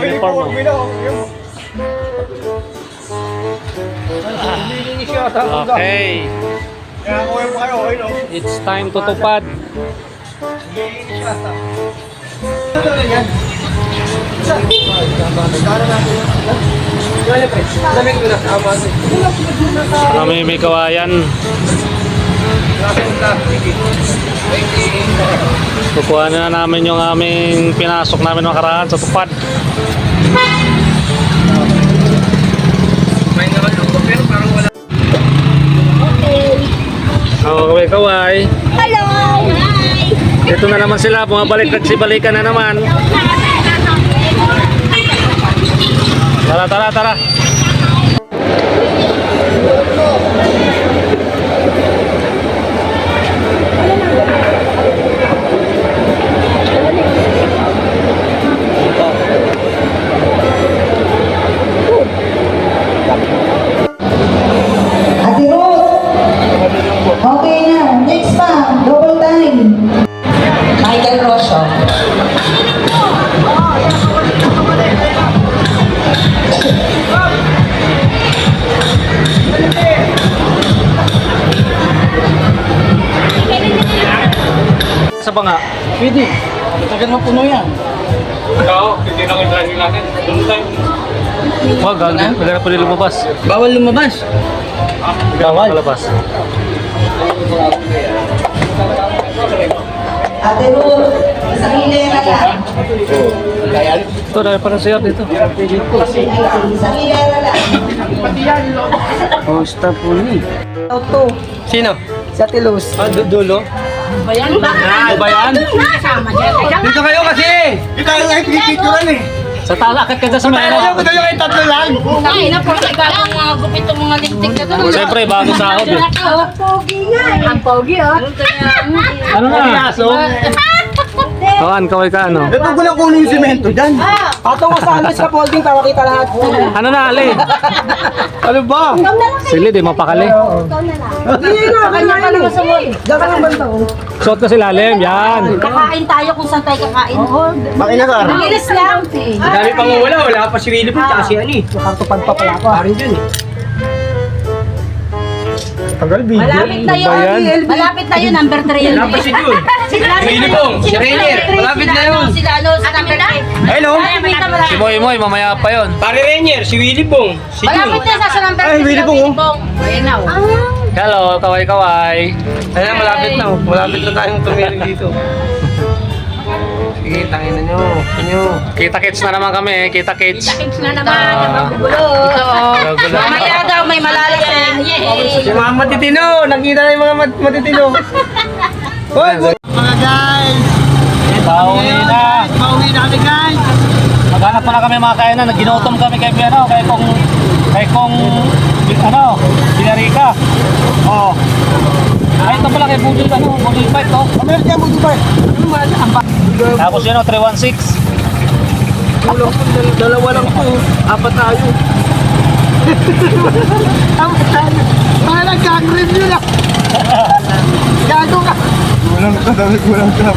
Uniform mo. Okay. It's time to tupad. Kami may kawayan. Kukuha na namin yung aming pinasok namin makaraan sa tupad. Oo, kaway kaway. Hello! Hi! Ito na naman sila, bumabalik nagsibalikan na naman. Tara, tara, tara. Sa ba nga? Pwede. Tagal mo puno yan. Wag, gagawin. Wala na pwede lumabas. Bawal lumabas. Bawal. Malabas. Ate Ruth. Isang hilera lang. Ito, dahil parang siya dito. Isang hilera lang. Oh, stop po ni. Auto. Sino? Sa Tilos. Ah, du- dulo? Bayan ba? Ah, bayan? Kasama. Dito kayo kasi! Dito kayo kayo pinipicturan eh! Sa tala, akit ka dyan sa Ayaw ano. ko tayo kayo tatlo lang! Ay, napo, nagkakang mga gupit ng mga lintik na to. Siyempre, bago sahod eh. Ang pogi nga eh. Ang pogi oh. Ano na? Aso? Kawan, kaway ka ano? Ba't mo lang kunin yung simento dyan? Patong ka sa alas sa folding para kita lahat. Ano na, Ali? Ano ba? Sili, di mapakali. Hindi na, kanya ka naman sa mall. Diyan ka lang ko. Suot ka si Lalim, yan. Kakain tayo kung saan tayo kakain. Bakit na Kar? Bilis lang. Dami pang wala, wala pa si Willie po, tsaka si Ani. Nakatupad pa pala ako. Parin dyan eh. Tagal video. Malapit na yun. Malapit na yun, number 3 yun. Wala pa si Jun. Bong, si Rainier, malapit na yun. Sila ano, sa number 3. Hello? Si Moy Moy, mamaya pa yon. Pare Rainier, si Willie Bong, si Jun. Malapit na sa sa number 3. Ay, Willie Bong, oh. Ayan na oh. Hello, kaway kaway. Ayan, malapit na. oh. Malapit na tayong tumili dito. Sige, tangin na nyo. Inyo. Kita kits na naman kami, kita kits. Kids na naman. Ah. Magugulo. Mamaya daw may malalasing. Si mga matitino. Nakita na yung mga mat matitino. Hoy, guys. Pauwi na. Pauwi na kami guys. Maghanap pala kami mga kainan, naginutom kami kay ano, kay kong kay kong ano, Binarica. Oh. Ay, ito pala kay Budol, ano, oh. Dyan mo Dubai. Ano man? Ang ba? Tapos yun, oh, 316. Ulo dalawa lang po. Apat tayo. Apat tayo. Mga nagkag-review lang. Gago ka. Kulang ka, dami kulang ka.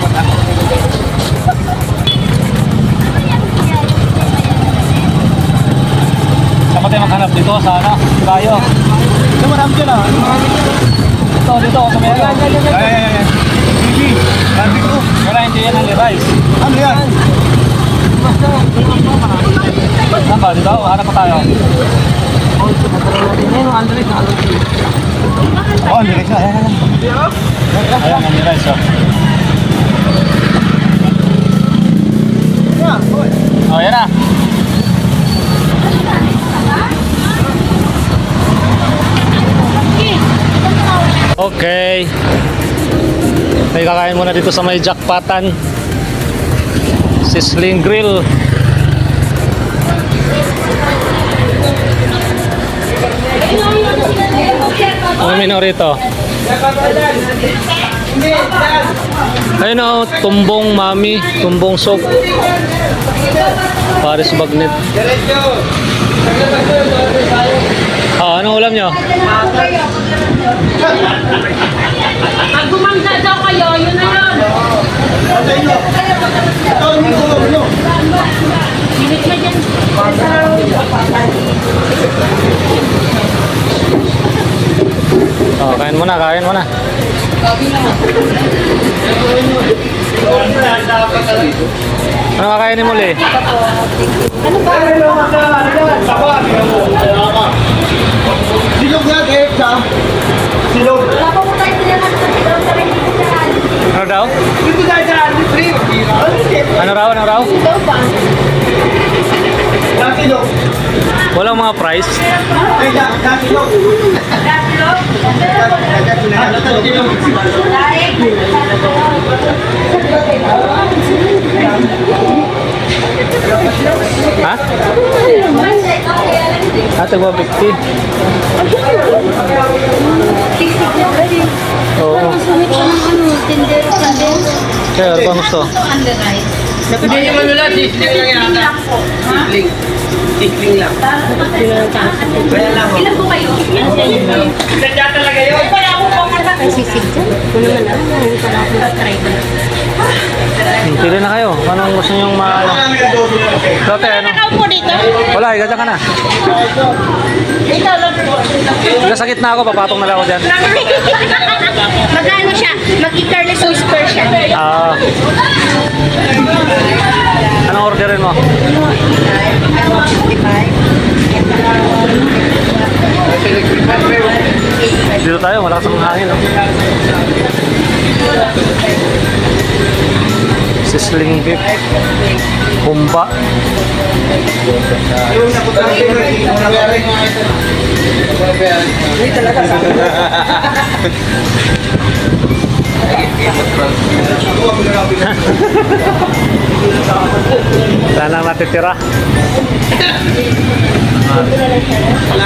Saan ba tayo maghanap dito? Sa ano? Tayo. Ito marami dyan ah. Dito, dito, sa may ano. Ay, ay, ay. Gigi, sabi ko. Wala, hindi yan ang rice. Ano yan? Saan ba? Dito, hanap pa tayo. Oh, direct na. Ayan, ayan. Ayan, ang rice, oh. Oh, yan na. Okay. May kakain muna dito sa may jackpatan. Sizzling Grill. Ano menu rito? Ayun o, tumbong mami, tumbong soup. Paris bagnet. Ah, anong ulam nyo? Pag gumangga daw kayo, yun na yun. Ito yung ulo. Limit mo dyan. Oh, kain mo na, kain mo na. Ano kakainin mo, Le? Silog nga, Dave, sa. Silog. Ano daw? Dito tayo sa Andy Ano raw, ano raw? Sa silog. Walang mga price. Ay, sa sa silog. Ano sa silog? Ha? Ah, tagwa 50. Oo. Sumit ka ng ano, tindero sa din. Kaya, ano ba gusto? Under eyes. Hindi yung ano lang, sisling lang yata. Sisling. Sisling lang. Kaya lang. Ilan po kayo? Sadya talaga yun. Ang sisig dyan. Kung naman ah, hindi pa ako. Hmm, Pili na kayo. Anong gusto nyo ma... Lote, ano? Dito? Wala, higa dyan ka na. Higa sa gitna ako, papatong na lang ako dyan. Magkano siya? Mag-careless whisper siya. Ah. anong orderin mo? Dito tayo, malakas ang hangin. oh. Sisling beef. Hindi talaga sa Wala nang natitira. Wala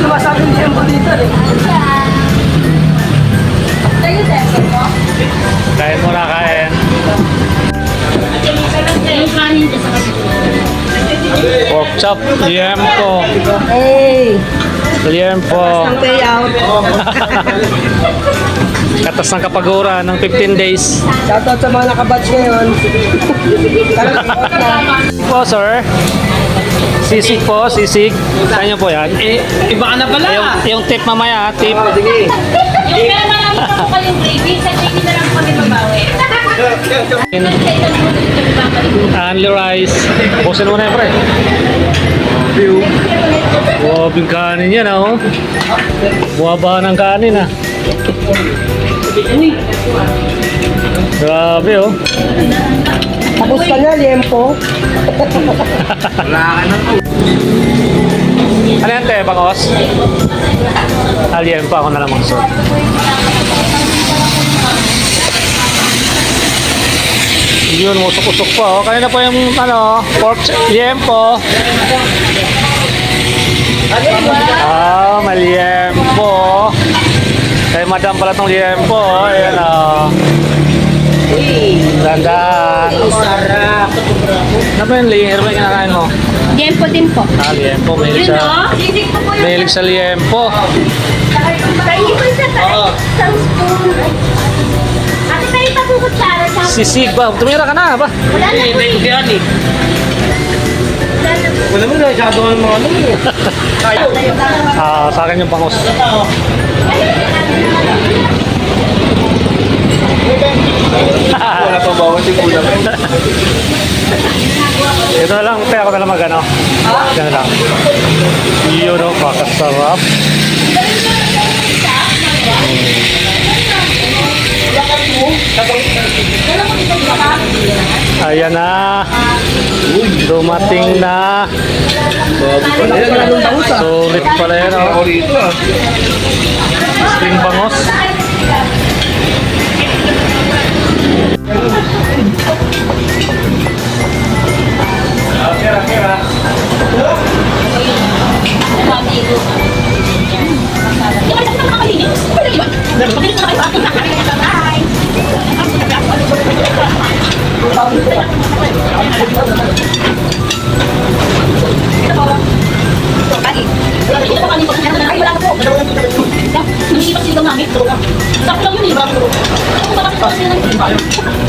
lang. Medyo, medyo masabing tempo dito eh. Kain mo na, kain. Pork chop, liempo. Hey, Liempo. pay out. Katas ng kapagura ng 15 days. Shoutout sa mga nakabatch ngayon. Po, sir. Sisig po, sisig. Saan niyo po yan? Eh, iba ka na pala. Yung, yung tip mamaya, tip. sige. Yung pera marami pa po kayong gravy, sa gravy na lang po kami babawi. Only rice. Busin mo na yan, pre. View. Wow, yung kanin yan, oh. Buwaba ng kanin, ah. Grabe, oh. Tapos ka na, liempo. Wala ka na to. Ano yan, te? Bangos? Alien pa ako na lamang sir. Yun, usok-usok pa. Oh. Kanina pa yung ano, pork liempo. Ah, maliempo. Kay madam pala tong liempo. oh. Ayan, oh. Dandan. Sarap. Ano ba yung layer yung kinakain mo? Diempo din po. Ah, liempo. Mahilig sa, po po mahilig sa liempo. Ko isa sa isang spoon. Ate, kayo pa po kutsara sa... Sisig ba? Tumira ka na ba? Wala na po eh. yan eh. Wala na po. Wala mo na, masyado ka ng mga ano eh. Kayo. Ah, sa akin yung pangos. Wala pa bawang sigulang. Ito na lang, te, ako na lang mag ano. Ito na lang. Yun o, pakasarap. Ayan na. Dumating na. Sulit pala yan o. rito ah. Spring bangos. Sakto lang yun eh. Sakto lang yun eh.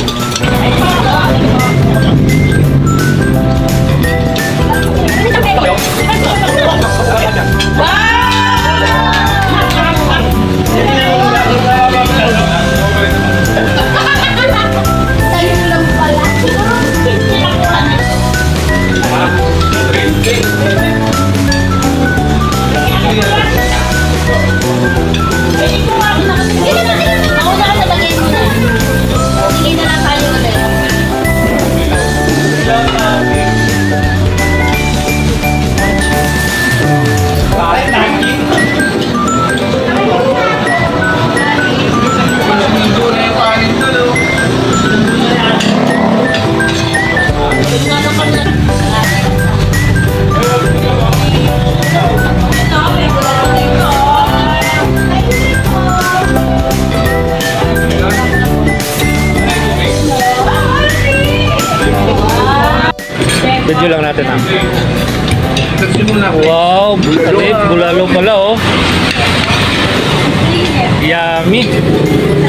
Yummy.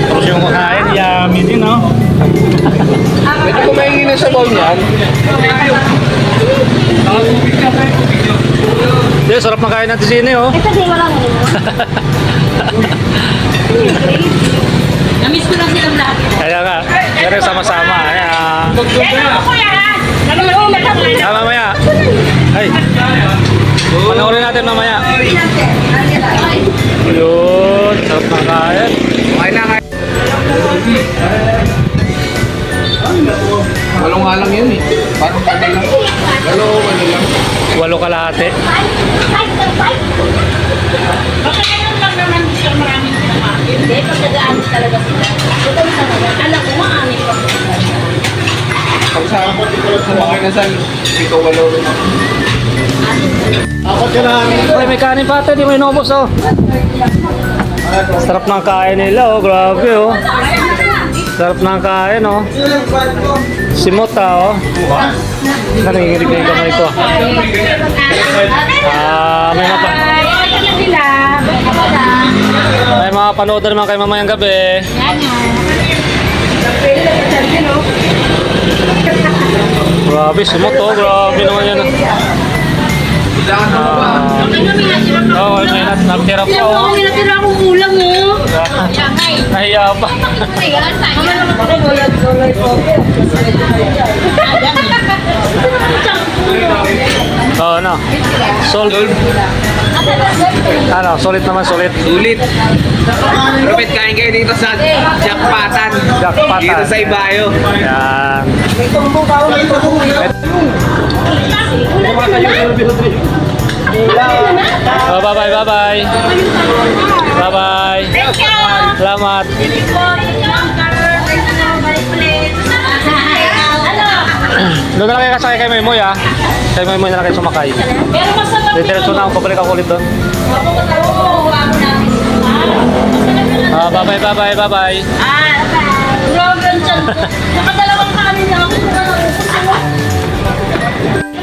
Tapos yung makain, yummy din oh. Pwede kumain na sa bowl niyan. Hindi, sarap makain natin sini oh. Ito di wala mo. Namiss ko lang silang lahat. Kaya nga, pero sama-sama. Ayan. Ano ko kuya ha? Ano mo matapos? Ah, mamaya. Ay. Walo nga lang yun eh. Parang ano lang. Walo, ano lang. Walo kalahati. Baka ganun lang naman siya maraming kumain. Hindi, pag nagaan talaga sila. Ito yung talaga. Alam ko, maamit pa. Pag sa, sa mga inasal, ito walo rin ako. Apat ka na Ay, may kanin pa ate, di mo inubos oh. Sarap ng kain nila oh, grabe oh. Sarap ng kain oh. Simota oh. Nanginginig na yung kamay ko. Ah, may sila. may mga panood na naman kayo mamayang gabi. Grabe, simot oh. Grabe naman yan. Kailangan mo? Ah, oh, may nat natira pa oh. May natira akong ulam mo. Yangay. Nahiya pa. Oh, ano? Solid. Ano, solid naman, solid. Sulit. Rupit, kain kayo dito sa Jackpatan. Jackpatan. Dito sa Ibayo. Yan. Oh, bye-bye, bye-bye. Bye-bye. Thank you. Salamat. Doon na lang kayo kasakay kay Moy, ah. Kay Moy na lang kayo sumakay. Pero masarap Diretso na ako, pabalik ako ulit doon. Ah, bye-bye, bye-bye, bye-bye. Ah, grabe ang tiyan ko. Nakadalawang kanin na ako.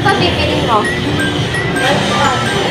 Ano pipiliin mo? Bye.